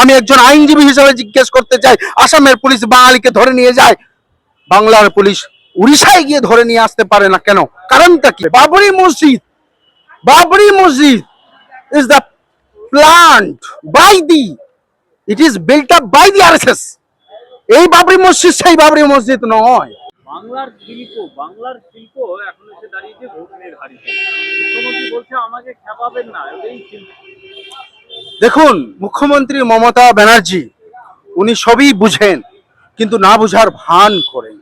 আমি একজন আইনজীবী হিসেবে জিজ্ঞেস করতে চাই, আসামের পুলিশ বাঙালিকে ধরে নিয়ে যায়? বাংলার পুলিশ উড়িষ্যায় গিয়ে ধরে নিয়ে আসতে পারে না কেন? কারণটা কি? Babri Masjid Babri Masjid is the plant by the it is built up by the RSS এই বাবরি মসজিদ সেই বাবরি মসজিদ নয়। বাংলার শিল্প বাংলার শিল্প এখন এসে দাঁড়িয়েছে মুখ্যমন্ত্রী বলছে আমাকে খেপাবেন না এই শিল্প। দেখুন, মুখ্যমন্ত্রী মমতা ব্যানার্জি, উনি সবই বুঝেন, কিন্তু না বুঝার ভান করেন।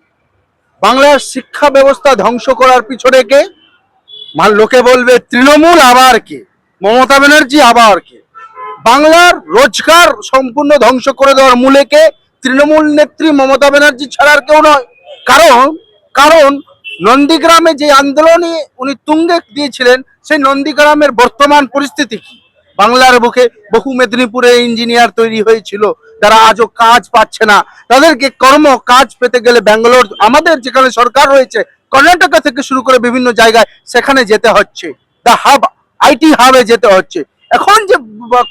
বাংলার শিক্ষা ব্যবস্থা ধ্বংস করার পিছনে কে? মান লোকে বলবে, তৃণমূল আবার কে? মমতা ব্যানার্জি আবার কে? বাংলার রোজগার সম্পূর্ণ ধ্বংস করে দেওয়ার মূলে কে? তৃণমূল নেত্রী মমতা ব্যানার্জি ছাড়ার কেউ নয়। কারণ কারণ নন্দীগ্রামে যে আন্দোলনে উনি তুঙ্গে দিয়েছিলেন, সেই নন্দীগ্রামের বর্তমান পরিস্থিতি কি? বাংলার বুকে বহু মেদিনীপুরে ইঞ্জিনিয়ার তৈরি হয়েছিল, যারা আজও কাজ পাচ্ছে না। তাদেরকে কর্ম কাজ পেতে গেলে ব্যাঙ্গালোর, আমাদের যেখানে সরকার রয়েছে, কর্ণাটকা থেকে শুরু করে বিভিন্ন জায়গায় সেখানে যেতে হচ্ছে। দা হাব আইটি হাবে যেতে হচ্ছে। এখন যে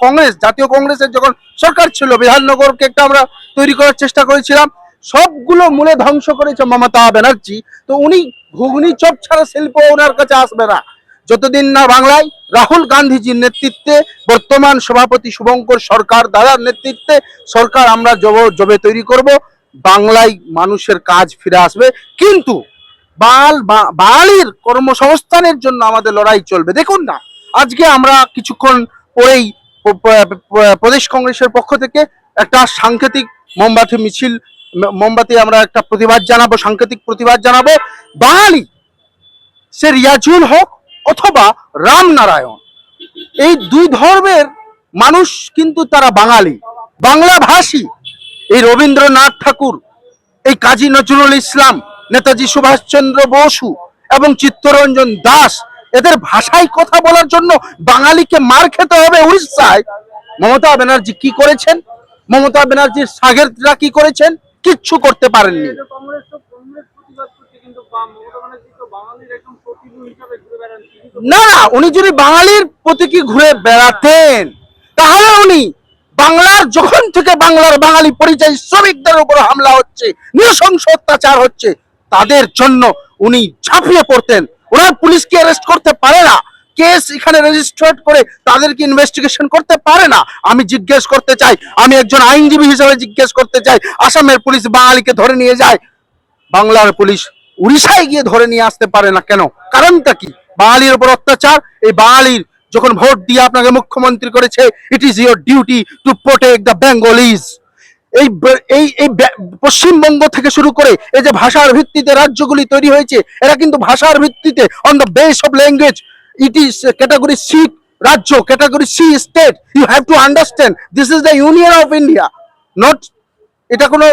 কংগ্রেস, জাতীয় কংগ্রেসের যখন সরকার ছিল, বিধাননগরকে একটা আমরা তৈরি করার চেষ্টা করেছিলাম, সবগুলো মূলে ধ্বংস করেছে মমতা ব্যানার্জি। তো উনি ঘুগনি চপ ছাড়া শিল্প ওনার কাছে আসবে না। যতদিন না বাংলায় রাহুল গান্ধীজির নেতৃত্বে বর্তমান সভাপতি শুভঙ্কর সরকার দাদার নেতৃত্বে সরকার আমরা জব, জবে তৈরি করব, বাংলায় মানুষের কাজ ফিরে আসবে। কিন্তু বাল বাঙালির কর্মসংস্থানের জন্য আমাদের লড়াই চলবে। দেখুন না, আজকে আমরা কিছুক্ষণ পরেই প্রদেশ কংগ্রেসের পক্ষ থেকে একটা সাংকেতিক মোমবাতি, মিছিল মোমবাতি আমরা একটা প্রতিবাদ জানাব, সাংকেতিক প্রতিবাদ জানাব। বাঙালি, সে রিয়াজুল হোক অথবা রামনারায়ণ এই দুই ধর্মের মানুষ কিন্তু তারা বাঙালি। বাংলা ভাষী। এই রবীন্দ্রনাথ ঠাকুর, এই কাজী নজরুল ইসলাম, নেতাজি সুভাষচন্দ্র বসু এবং চিত্তরঞ্জন দাস, এদের ভাষায় কথা বলার জন্য বাঙালিকে মার খেতে হবে উড়িষ্যায়। মমতা ব্যানার্জি কি করেছেন? মমতা ব্যানার্জির সাগেররা কি করেছেন? কিচ্ছু করতে পারেননি। না না, উনি যদি বাঙালির প্রতীকী ঘুরে বেড়াতেন, তাহলে উনি বাংলার যখন থেকে বাংলার বাঙালি পরিচয় শ্রমিকদের উপর হামলা হচ্ছে, নৃশংস অত্যাচার হচ্ছে, তাদের জন্য উনি ঝাঁপিয়ে পড়তেন। ওনার পুলিশকে অ্যারেস্ট করতে পারে না। কেস এখানে রেজিস্টার্ড করে তাদেরকে ইনভেস্টিগেশন করতে পারে না। আমি জিজ্ঞেস করতে চাই, আমি একজন আইনজীবী হিসেবে জিজ্ঞেস করতে চাই, আসামের পুলিশ বাঙালিকে ধরে নিয়ে যায়? বাংলার পুলিশ উড়িষ্যায় গিয়ে ধরে নিয়ে আসতে পারে না কেন? কারণটা কি? বাঙালির উপর অত্যাচার। এই বাঙালির যখন ভোট দিয়ে আপনাকে মুখ্যমন্ত্রী করেছে it is your duty to protect the Bengalis এই এই এই পশ্চিমবঙ্গ থেকে শুরু করে এই যে ভাষার ভিত্তিতে রাজ্যগুলি তৈরি হয়েছে, এরা কিন্তু ভাষার ভিত্তিতে on the base of language it is category C রাজ্য category C state you have to understand this is the union of India not এটা কোনো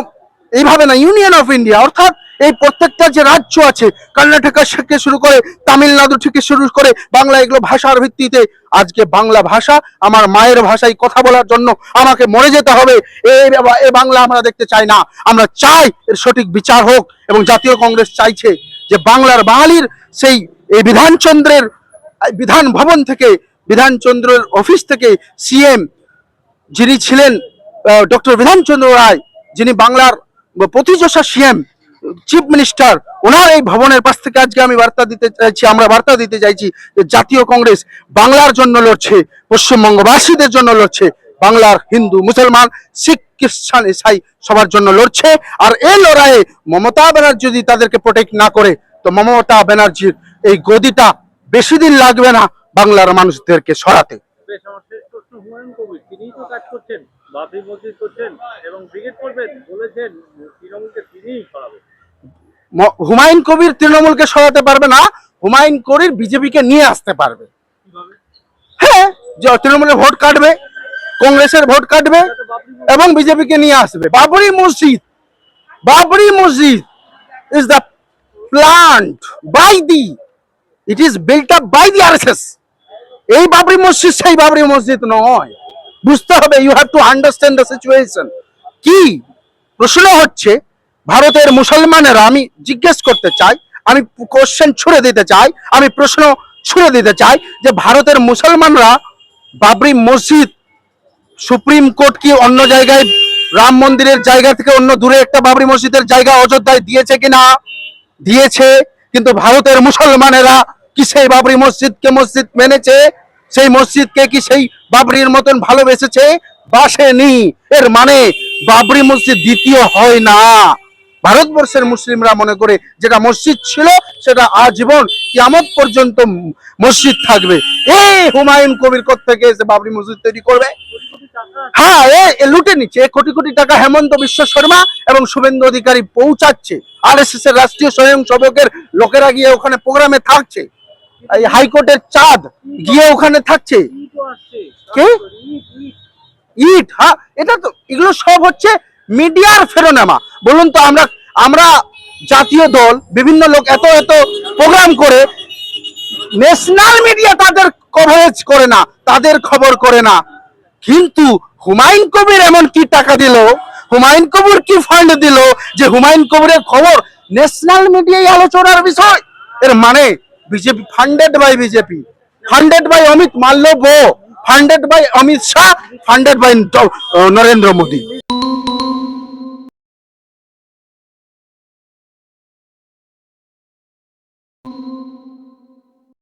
এইভাবে না ইউনিয়ন অফ ইন্ডিয়া অর্থাৎ এই প্রত্যেকটা যে রাজ্য আছে, কর্ণাটকা থেকে শুরু করে তামিলনাড়ু থেকে শুরু করে বাংলা, এগুলো ভাষার ভিত্তিতে আজকে বাংলা ভাষা, আমার মায়ের ভাষায় কথা বলার জন্য আমাকে মরে যেতে হবে। এ বাংলা আমরা দেখতে চাই না। আমরা চাই এর সঠিক বিচার হোক এবং জাতীয় কংগ্রেস চাইছে যে বাংলার বাঙালির সেই এই বিধানচন্দ্রের, বিধান ভবন থেকে, বিধানচন্দ্রের অফিস থেকে সিএম যিনি ছিলেন ডক্টর বিধানচন্দ্র রায়, যিনি বাংলার প্রতিযশা সিএম, চিফ মিনিস্টার, ওনার এই ভবনের পাশ থেকে আজকে আমি বার্তা দিতে চাইছি, আমরা বার্তা দিতে চাইছি যে জাতীয় কংগ্রেস বাংলার জন্য লড়ছে, পশ্চিমবঙ্গবাসীদের জন্য লড়ছে, বাংলার হিন্দু, মুসলমান, শিখ, খ্রিস্টান, ইসাই সবার জন্য লড়ছে, আর এই লড়াইয়ে মমতা ব্যানার্জি যদি তাদেরকে প্রোটেক্ট না করে, তো মমতা ব্যানার্জির এই গদিটা বেশি দিন লাগবে না বাংলার মানুষদেরকে সরাতে। তিনিই তো কাজ করছেন এবং করবেন, বলেছেন হুমায়ুন কবির তৃণমূলকে সরাতে পারবে না, হুমায়ুন কবির বিজেপিকে নিয়ে আসতে পারবে। হ্যাঁ তৃণমূলের ভোট কাটবে, কংগ্রেসের ভোট কাটবে এবং বিজেপিকে নিয়ে আসবে। Babri Masjid Babri Masjid is the plant by the it is built up by the RSS এই বাবরি মসজিদ সেই বাবরি মসজিদ নয়। বুঝতে হবে you have to understand the situation কি? প্রশ্ন হচ্ছে ভারতের মুসলমানেরা, আমি জিজ্ঞেস করতে চাই, আমি কোশ্চেন ছুড়ে দিতে চাই, আমি প্রশ্ন ছুড়ে দিতে চাই যে ভারতের মুসলমানরা বাবরি মসজিদ, সুপ্রিম কোর্ট কি অন্য জায়গায়, রাম মন্দিরের জায়গা থেকে অন্য দূরে একটা বাবরি মসজিদের জায়গা অযোধ্যায় দিয়েছে কিনা? দিয়েছে, কিন্তু ভারতের মুসলমানেরা কি সেই বাবরি মসজিদকে মসজিদ মেনেছে? সেই মসজিদকে কি সেই বাবরির মতন ভালোবেসেছে? বাসেনি। এর মানে বাবরি মসজিদ দ্বিতীয় হয় না। ভারতবর্ষের মুসলিমরা মনে করে যেটা মসজিদ ছিল সেটা আজীবন কিয়ামত পর্যন্ত মসজিদ থাকবে। এই হুমায়ুন কবির থেকে এসে বাবরি মসজিদ তৈরি করবে? হ্যাঁ এ লুটে নিচ্ছে। কোটি কোটি টাকা হেমন্ত বিশ্ব শর্মা এবং শুভেন্দু অধিকারী পৌঁছাচ্ছে। আর এস এস এর রাষ্ট্রীয় স্বয়ংসেবকের লোকেরা গিয়ে ওখানে প্রোগ্রামে থাকছে। এই হাইকোর্টের চাঁদ গিয়ে ওখানে থাকছে। কে? ইট হ্যাঁ এটা তো এগুলো সব হচ্ছে মিডিয়ার ফেরোনামা বলুন তো, আমরা আমরা জাতীয় দল, বিভিন্ন লোক এত এত প্রোগ্রাম করে ন্যাশনাল মিডিয়া তাদের কভারেজ করে না, তাদের খবর করে না। কিন্তু হুমায়ুন কবির এমন কি টাকা দিল? হুমায়ুন কবির কি ফান্ড দিল? যে হুমায়ুন কবিরের খবর ন্যাশনাল মিডিয়ায় আলোচনার বিষয়। এর মানে BJP funded by BJP. Funded by Amit Malviya funded by Amit Shah. Funded by Narendra Modi.